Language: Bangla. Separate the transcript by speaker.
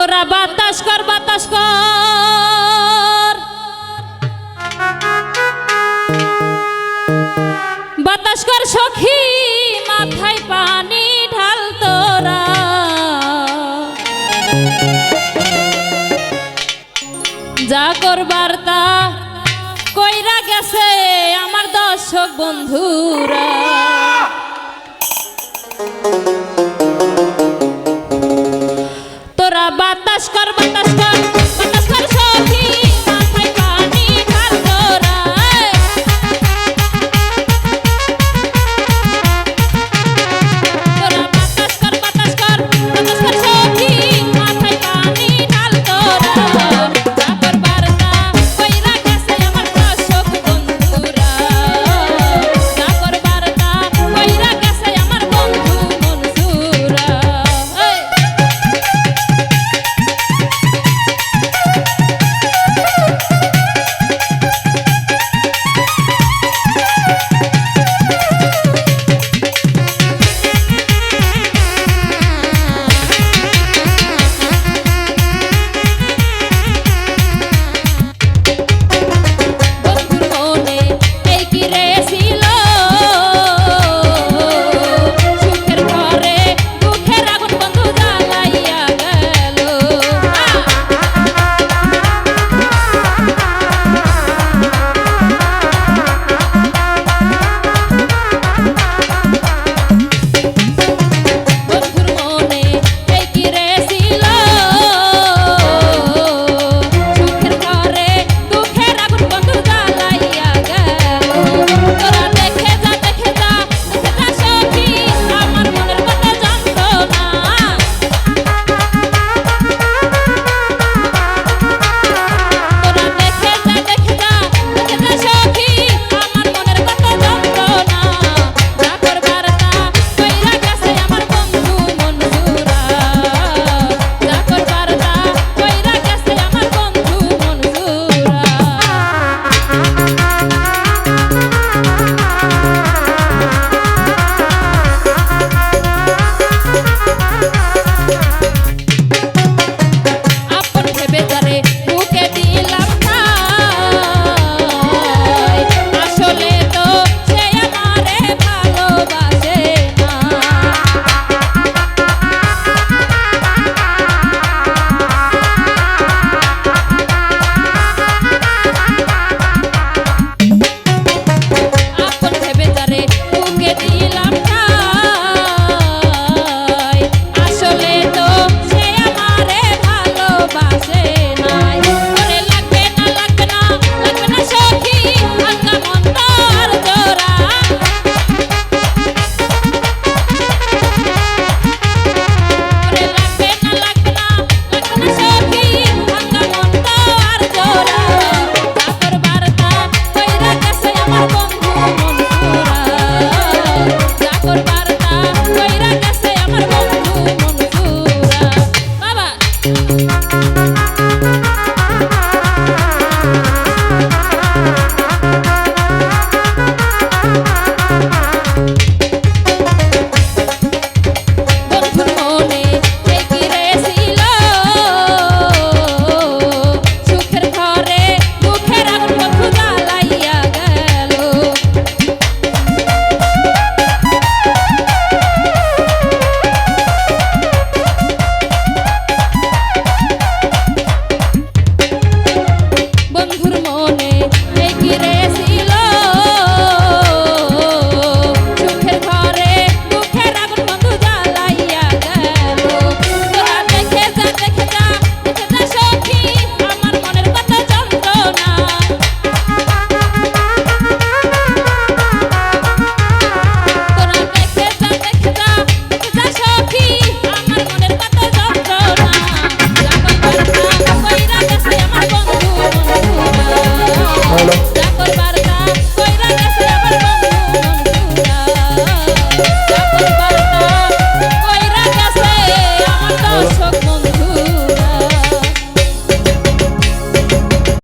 Speaker 1: তোরা বাতাস কর বাতাস কর। বাতাস কর সখী, মাথায় পানি ঢাল তোরা। যা করবার তা কইরা গেছে আমার দর্শক বন্ধুরা।